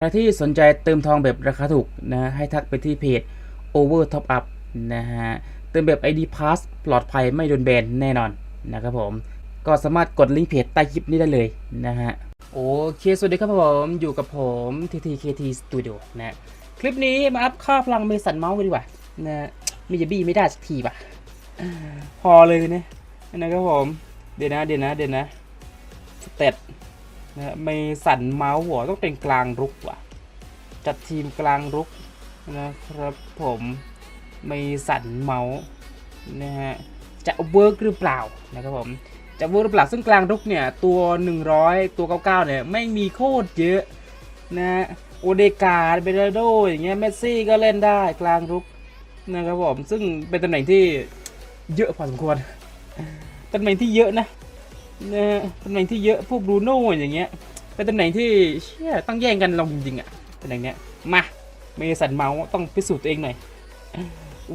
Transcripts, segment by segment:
ใครที่สนใจเติมทองแบบราคาถูกนะให้ทักไปที่เพจ Over Top Up นะฮะเติมแบบ ID Pass ปลอดภัยไม่โดนแบนแน่นอนนะครับผม ก็สามารถกดลิงก์เพจใต้คลิปนี้ได้เลยนะฮะโอเค สวัสดีครับผมอยู่กับผม TTKT Studio นะคลิปนี้มาอัพค่าพลังเมสันเมาส์กันดีกว่านะมีจะบี้ไม่ได้สักทีป่ะพอเลยนี่ยนะครับผม เดี๋ยวนะเดี๋ยวนะเดี๋ยวนะสเตต นะไม่สั่นเมาส์หัวต้องเป็นกลางรุกว่ะ จัดทีมกลางรุกนะครับผมไม่สั่นเมาส์นะฮะจะเวิร์กหรือเปล่านะครับผมจะเวิร์กหรือเปล่าซึ่งกลางรุกเนี่ยตัว 100 ตัว 99 เนี่ยไม่มีโคตรเยอะนะฮะโอเดกาเบเรโดอย่างเงี้ยเมสซี่ก็เล่นได้กลางรุกนะครับผมซึ่งเป็นตำแหน่งที่เยอะพอสมควรตำแหน่งที่เยอะนะ นะฮะตำแหน่งที่เยอะพวกบรูโน่อย่างเงี้ยเป็นตำแหน่งที่เชี่ยต้องแย่งกันลงจริงๆอะตำแหน่งเนี้ยมาเมสันเมาส์ต้องพิสูจน์ตัวเองหน่อย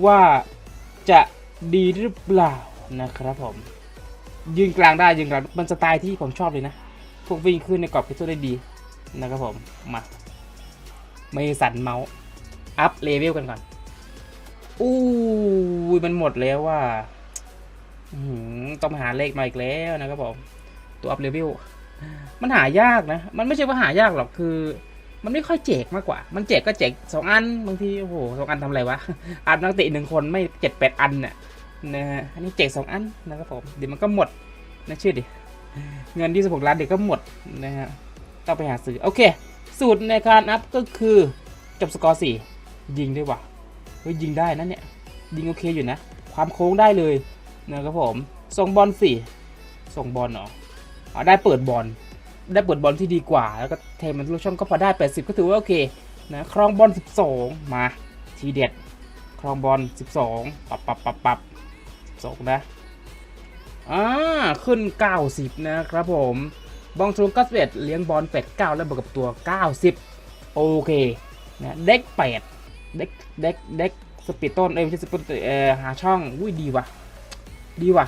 ว่าจะดีหรือเปล่านะครับผม ยืนกลางได้ยืนกลางมันสไตล์ที่ผมชอบเลยนะ พวกวิ่งขึ้นในกรอบพิสูจน์ได้ดีนะครับผมมาเมสันเมาส์อัพเลเวลกันก่อนอู้ยมันหมดแล้วว่า ต้องหาเลขมาอีกแล้วนะครับผมตัวอัพเลเวลมันหายากนะ มันไม่ใช่ว่าหายากหรอกคือ มันไม่ค่อยแจกมากกว่า มันแจกก็แจกสองอันบางทีโอ้โหสองอันทำอะไรวะอันนักเตะหนึ่งคนไม่เจ็ดแปดอันน่ะนะฮะอันนี้แจกสองอันนะครับผมเดี๋ยวมันก็หมดนะเชื่อดิเงินที่สิบหกล้านเดี๋ยวก็หมดนะฮะต้องไปหาซื้อโอเค สูตรในการอัพก็คือจบสกอร์สี่ยิงด้วยว่ะเฮ้ยยิงได้นะเนี่ยยิงโอเคอยู่นะ ความโค้งได้เลย นะครับผมส่งบอลสี่ส่งบอลเนาะอ๋อได้เปิดบอลได้เปิดบอลที่ดีกว่า แล้วก็เทมันลูกช่องก็พอได้ 80 ก็ถือว่าโอเคนะครองบอล 12 มาทีเด็ดครองบอล 12 ปับปับปับปับ12 นะอ่าขึ้น 90 นะครับผมบองชูกัสเวตเลี้ยงบอล8 9 แล้วบวกกับตัว 90 โอเคนะเด็ก 8 เด็กเด็กเด็กสปีดต้น เอ้ยไม่ใช่สปีดเอ่อหาช่อง อุ้ยดีว่ะ ดีว่ะ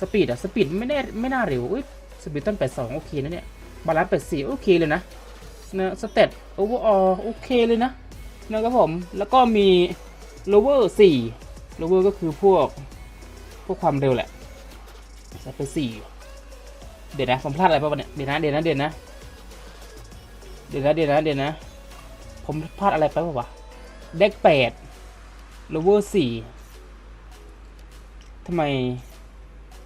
สปีดอะสปีดไม่แน่ไม่น่าเร็วอุ้ยสปีดต้น82โอเคนะเนี่ยบาลานซ์84โอเคเลยนะนะสเตตโอเวอร์ออโอเคเลยนะนะครับผมแล้วก็มีโลเวอร์4โลเวอร์ก็คือพวกพวกความเร็วแหละใส่ไป4เดี๋ยวนะผมพลาดอะไรป่ะวะเนี่ยเดี๋ยวนะเดี๋ยวนะเดี๋ยวนะเดี๋ยวนะเดี๋ยวนะเดี๋ยวนะ ผมพลาดอะไรไปป่ะวะเด็ก8โลเวอร์4 ทำไม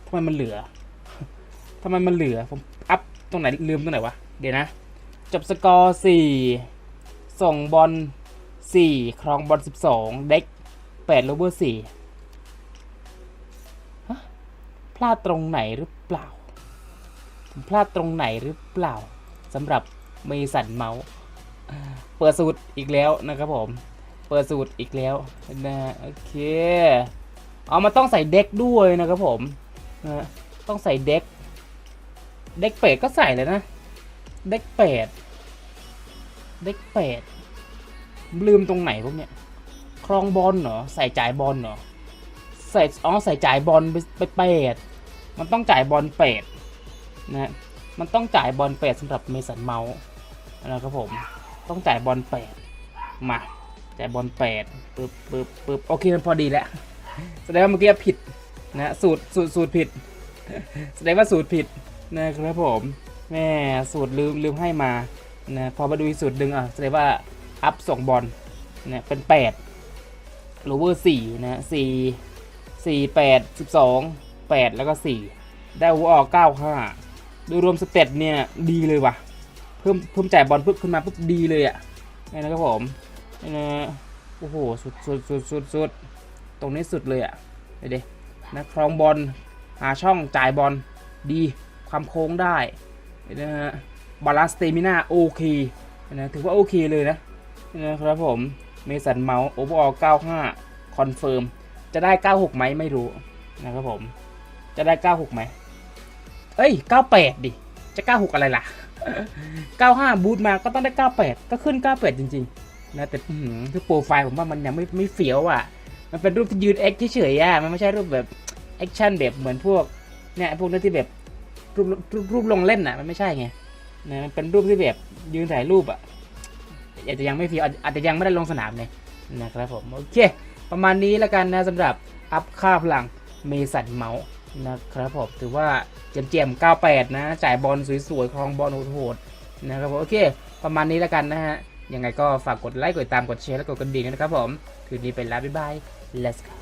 ทำไมมันเหลือทำไมมันเหลือ ผมอัพตรงไหนลืมตรงไหนวะ เดี๋ยวนะ จบสกอร์สี่ส่งบอลสี่ครองบอลสิบสองเด็กแปดโลเวอร์สี่ฮะพลาดตรงไหนหรือเปล่า ผมพลาดตรงไหนหรือเปล่าสำหรับเมสันเมาส์เปิดสูตรอีกแล้วนะครับผม เปิดสูตรอีกแล้วนะโอเค เอามาต้องใส่เด็กด้วยนะครับผมนะต้องใส่เด็ก เด็กเป็ดก็ใส่เลยนะ เด็กเป็ด เด็กเป็ด ลืมตรงไหนพวกเนี้ยครองบอลเหรอ ใส่จ่ายบอลเหรอ ใส่อ๋อใส่จ่ายบอลไปไปเป็ด มันต้องจ่ายบอลเป็ดนะ มันต้องจ่ายบอลเป็ดสำหรับเมสันเมาส์นะครับผม ต้องจ่ายบอลเป็ด มา จ่ายบอลเป็ดปึ๊บปึ๊บปึ๊บโอเคมันพอดีแล้ว แสดงว่าเมื่อกี้ผิดนะสูตรสูตรสูตรผิด แสดงว่าสูตรผิดนะครับผมแม่สูตรลืมลืมให้มานะพอมาดูสูตรดึงอะแสดงว่าอัพส่งบอลเนี่ยเป็น8โลเวอร์4นะ4 4 8 12 8แล้วก็4ได้หัวออก95ดูรวมสเตตเนี่ยดีเลยว่ะ เพิ่มเพิ่มจ่ายบอลปุ๊บขึ้นมาปุ๊บดีเลยอะนี่นะครับผมนี่นะโอ้โหสุดสุดสุดสุดสุด ตรงนี้สุดเลยอะ่ะเดี๋ยวๆนะครองบอลหาช่องจ่ายบอลดีความโค้งได้เดี๋ยวนะฮะบาลานซ์เตมิน่าโอเคนะถือว่าโอเคเลยนะนะครับผมเมสันเมาส์โอเวอร์ออล95 คอนเฟิร์ม จะได้ 96 ไหมไม่รู้นะครับผม จะได้ 96 ไหม เอ้ย 98 ดิ จะ 96 อะไรล่ะ 95 บูทมาก็ต้องได้ 98 ก็ขึ้น 98 จริง ๆ นะ แต่คือโปรไฟล์ผมว่ามันยังไม่ไม่เฟี้ยวอะ มันเป็นรูปที่ยืนแอคเฉยๆอะมันไม่ใช่รูปแบบแอคชั่นแบบเหมือนพวกเนี่ยพวกนั้นที่แบบรูปรูปรูปลงเล่นอะมันไม่ใช่ไงนะมันเป็นรูปที่แบบยืนถ่ายรูปอะอาจจะยังไม่เฟียอาจจะยังไม่ได้ลงสนามเลยนะครับผมโอเค ประมาณนี้แล้วกันนะสำหรับอัพค่าพลังเมสันเมาส์นะครับผมถือว่าเจียมเจียม98 นะ จ่ายบอลสวยๆครองบอลโหดๆนะครับผมโอเค ประมาณนี้แล้วกันนะฮะยังไงก็ฝากกดไลค์กดติดตามกดแชร์และกดกระดิ่งนะครับผม คืนนี้ไปแล้วบ๊ายบาย let's go